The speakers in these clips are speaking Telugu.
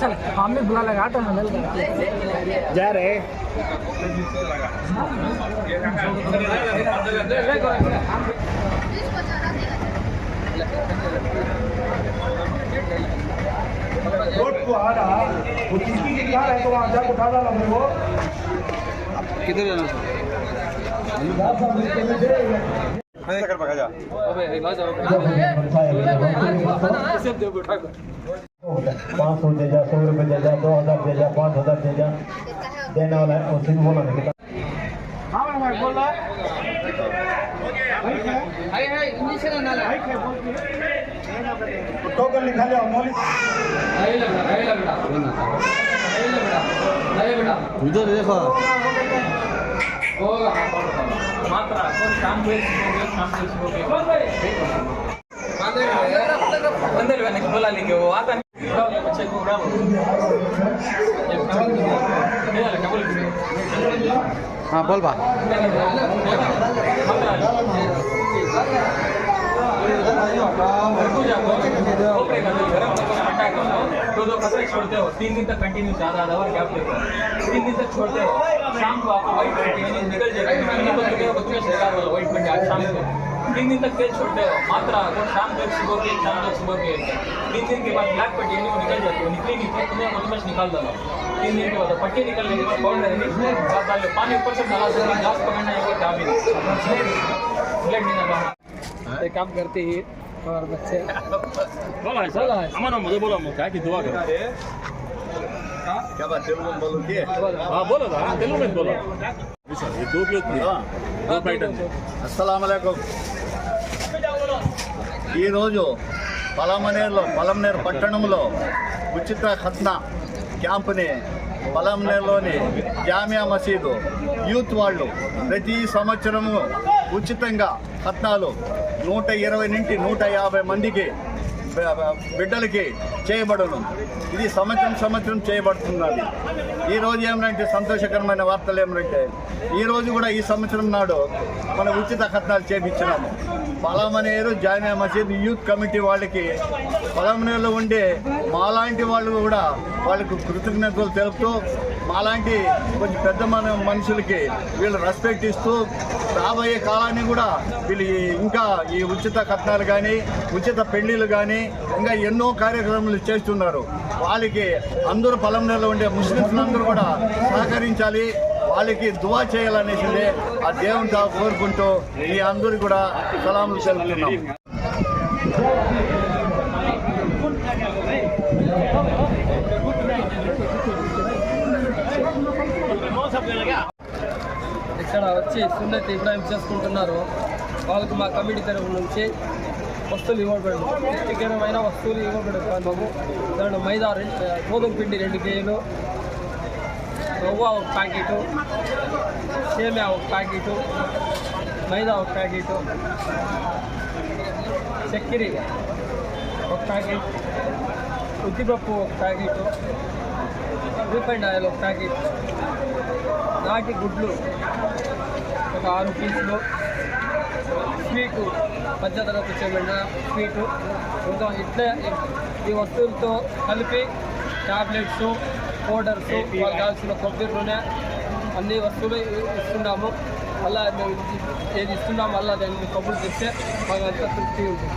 चल हम भी बुला लगा तो मिल जा रहे रोड को आ रहा वो किसकी के क्या है तो वहाँ जाकर उठा डाला मेरे को किधर जाना पाँच सौ दे जा सौ रुपये दे जा दो। हज़ार दे जा पाँच हज़ार दे जा देने वाला है उसी को बोला नहीं टोकन लिखा लिया इधर देखो मात्र काम बोला लेंगे वो आता हाँ बोल बा। दो खतरे छोड़ते हो तीन दिन तक कंटिन्यू आधा आधा और गैप तीन दिन तक छोड़ते हो शाम को आपको व्हाइट निकल जाएगा तो बच्चे आज शाम को तीन दिन तक तेज छोड़ते हो मात्रा अगर शाम तक सुबह के शाम तक सुबह के तीन दिन के बाद ब्लैक पट्टी वो निकल जाती है निकली नहीं तो तुम्हें मधुमक्ष निकाल डालो तीन दिन के बाद तो पट्टी निकलने के बाद कौन रहेगी। घास डाल पानी ऊपर से डाला सकते घास पकड़ना है वो क्या भी ब्लैक नहीं डाला काम करते ही और बच्चे बोला है बोला है हमारा मुझे बोला मुझे क्या दुआ करो। हाँ? क्या बात हाँ, तेलुगु तो, हाँ, में बोलो के हाँ? बोलो ना तेलुगु में बोलो। ये दो प्लेट दो पैटर्न अस्सलाम वालेकुम। ఈరోజు పలమనేరులో పలమనేరు పట్టణంలో ఉచిత ఖత్న క్యాంపుని పలమనేరులోని జామియా మసీదు యూత్ వాళ్ళు ప్రతి సంవత్సరము ఉచితంగా ఖత్నాలు నూట ఇరవై నుండి నూట యాభై మందికి బిడ్డలకి చేయబడును. ఇది సంవత్సరం సంవత్సరం చేయబడుతున్నది. ఈరోజు రోజు ఏమంటే సంతోషకరమైన వార్తలు ఏమంటే ఈరోజు కూడా ఈ సంవత్సరం నాడు మనం ఉచిత కథనాలు చేపించినాము. పలామనేరు జామియా మసీద్ యూత్ కమిటీ వాళ్ళకి పలామనేరులో ఉండే మాలాంటి వాళ్ళు కూడా వాళ్ళకు కృతజ్ఞతలు తెలుపుతూ మాలాంటి కొంచెం పెద్ద మన మనుషులకి వీళ్ళు రెస్పెక్ట్ ఇస్తూ రాబోయే కాలాన్ని కూడా వీళ్ళు ఇంకా ఈ ఉచిత కట్నాలు కానీ ఉచిత పెళ్ళిళ్ళు కానీ ఇంకా ఎన్నో కార్యక్రమాలు చేస్తున్నారు. వాళ్ళకి అందరూ పొలంలో ఉండే ముస్లింస్ అందరూ కూడా సహకరించాలి. వాళ్ళకి దువా చేయాలనేసిందే ఆ దేవునితో కోరుకుంటూ మీ అందరూ కూడా సలాములు చెల్లుతున్నాం. ఇక్కడ వచ్చి సున్నతి ఇబ్రాహిం చేసుకుంటున్నారు. వాళ్ళకు మా కమిటీ తరఫు నుంచి వస్తువులు ఇవ్వబడదు పుష్టికరమైన వస్తువులు ఇవ్వబడతాము దాంట్లో మైదా రెండు గోధుమ పిండి రెండు కేజీలు రవ్వ ఒక ప్యాకెటు సేమియా ఒక ప్యాకెటు మైదా ఒక ప్యాకెటు చక్కెర ఒక ప్యాకెట్ ఉద్దిపప్పు ఒక ప్యాకెటు రీఫైండ్ ఆయిల్ ఒక ప్యాకెట్ నాటి గుడ్లు ఒక ఆరు పీసులు స్వీటు పచ్చదనకు చేయబడిన స్వీటు. ఇంకా ఇట్లా ఈ వస్తువులతో కలిపి టాబ్లెట్స్ పౌడర్స్ వాళ్ళకి కావాల్సిన కొబ్బరి నూనె అన్ని వస్తువులు ఇస్తున్నాము. మేము ఏది ఇస్తున్నాము అలా దానికి కబుర్లు చెప్తే మాకు అంత తృప్తి ఉంటుంది.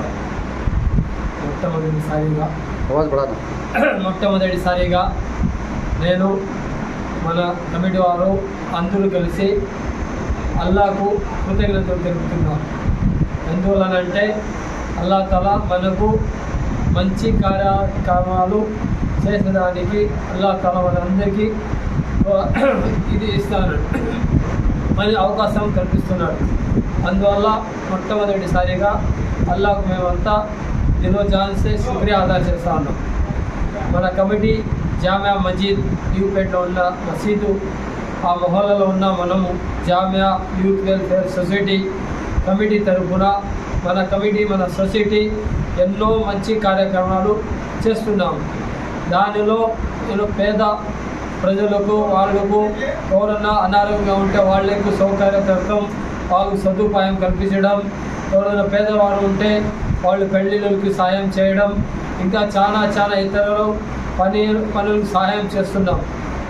అంతే మొట్టమొదటిసారిగా आवाज बढ़ा दो మొట్టమొదటిసారిగా నేను మన కమిటీ వారు అందరూ కలిసి అల్లాకు కృతజ్ఞతలు తెలుపుతున్నాం ఎందువలనంటే అల్లా తల మనకు మంచి కార్యక్రమాలు చేసేదానికి అల్లా తల మనందరికీ ఇది ఇస్తాడు మరి అవకాశం కల్పిస్తున్నాడు. అందువల్ల మొట్టమొదటిసారిగా అల్లాకు మేమంతా దినో జాన్సే శుక్రియా అదా చేస్తా ఉన్నాం. మన కమిటీ జామియా మజీద్ యూపేట్లో ఉన్న మసీదు ఆ మొహల్లలో ఉన్న మనము Jamia youth welfare society committee తరఫున మన కమిటీ మన సొసైటీ ఎన్నో మంచి కార్యక్రమాలు చేస్తున్నాము దానిలో నేను పేద ప్రజలకు వాళ్ళకు ఎవరన్నా అనారోగ్యంగా ఉంటే వాళ్ళకు సౌకర్యకరం వాళ్ళకు సదుపాయం కల్పించడం ఎవరైనా పేదవారు ఉంటే వాళ్ళు పెళ్ళిళ్ళకి సాయం చేయడం ఇంకా చాలా చాలా ఇతరులు పని పనులకు సహాయం చేస్తున్నాం.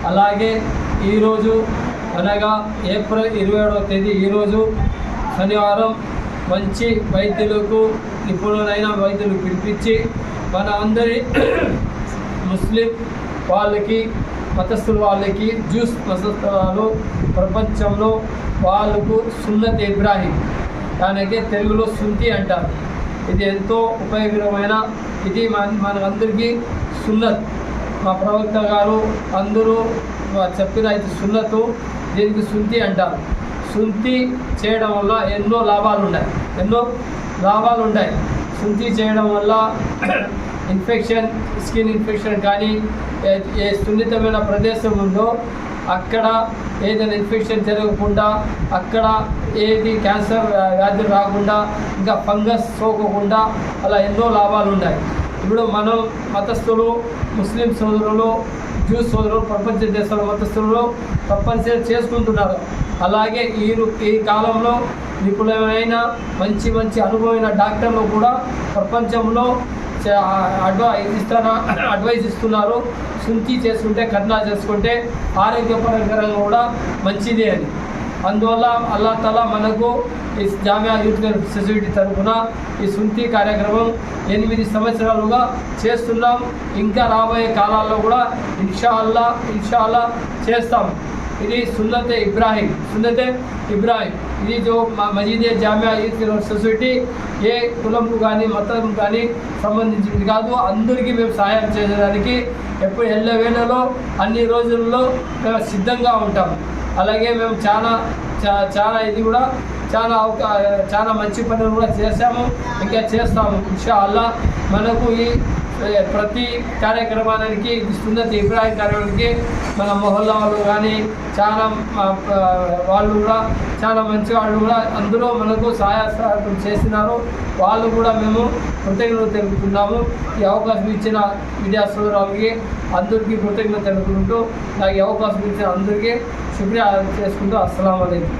అలాగే ఈరోజు అనగా ఏప్రిల్ ఇరవై ఏడవ తేదీ ఈరోజు శనివారం మంచి వైద్యులకు నిపుణులైన వైద్యులు పిలిపించి మన అందరి ముస్లిం వాళ్ళకి మతస్థుల వాళ్ళకి జ్యూస్ మతస్థులు ప్రపంచంలో వాళ్ళకు సున్నత్ ఇబ్రాహిం. దానికి తెలుగులో సుంతి అంటారు. ఇది ఎంతో ఉపయోగకరమైన ఇది మన మనందరికీ సున్నత్. మా ప్రవక్త గారు అందరూ చెప్పిన ఇది సున్నతు దీనికి సుంతి అంటారు. శుద్ధి చేయడం వల్ల ఎన్నో లాభాలు ఉన్నాయి ఎన్నో లాభాలు ఉన్నాయి శుద్ధి చేయడం వల్ల ఇన్ఫెక్షన్ స్కిన్ ఇన్ఫెక్షన్ కానీ ఏ- సున్నితమైన ప్రదేశం ఉందో అక్కడ ఏదైనా ఇన్ఫెక్షన్ జరగకుండా అక్కడ ఏది క్యాన్సర్ వ్యాధులు రాకుండా ఇంకా ఫంగస్ సోకకుండా అలా ఎన్నో లాభాలు ఉన్నాయి. ఇప్పుడు మనం మతస్థులు ముస్లిం సోదరులు జ్యూస్ సోదరులు ప్రపంచ దేశాల మతస్థులు తప్పనిసరి చేసుకుంటున్నారు. అలాగే ఈ ఈ కాలంలో నిపుణమైన మంచి మంచి అనుభవమైన డాక్టర్లు కూడా ప్రపంచంలో అడ్వైజ్ ఇస్తారా అడ్వైజ్ ఇస్తున్నారు. శుంఠి చేసుకుంటే కర్ణా చేసుకుంటే ఆరోగ్యపరంగా కూడా మంచిదే అని అందువల్ల అల్లా తల మనకు ఈ జామియా యూత్ సొసైటీ తరఫున ఈ శుంఠి కార్యక్రమం ఎనిమిది సంవత్సరాలుగా చేస్తున్నాం. ఇంకా రాబోయే కాలాల్లో కూడా ఇన్షా అల్లా ఇన్షా అల్లా చేస్తాం. ఇది సున్నతే ఇబ్రాహీం సున్నతే ఇబ్రాహీం. ఇది జో మ- మజీదే జామియా యూత్ సొసైటీ ఏ కులంకు కానీ మతం కానీ సంబంధించింది కాదు. అందరికీ మేము సహాయం చేయడానికి ఎప్పుడు ఎల్లవేళలో అన్ని రోజుల్లో మేము సిద్ధంగా ఉంటాం. అలాగే మేము చాలా చా- చాలా ఇది కూడా చాలా అవకా చాలా మంచి పనులు కూడా చేశాము. ఇంకా చేస్తాము ఇన్షా అల్లా మనకు ఈ ప్రతి కార్యక్రమానికి ఇస్తున్న సున్నతి కార్యక్రమానికి మన మొహల్లా వాళ్ళు కానీ చాలా వాళ్ళు కూడా చాలా మంచి వాళ్ళు కూడా అందులో మనకు సహాయ సహాయం చేసినారు. వాళ్ళు కూడా మేము కృతజ్ఞతలు తెలుపుతున్నాము. ఈ అవకాశం ఇచ్చిన మీడియా సోదరులకి అందరికీ కృతజ్ఞత తెలుపుకుంటూ నాకు ఈ అవకాశం ఇచ్చిన అందరికీ శుక్రియా చేసుకుంటూ అస్సలం అయికు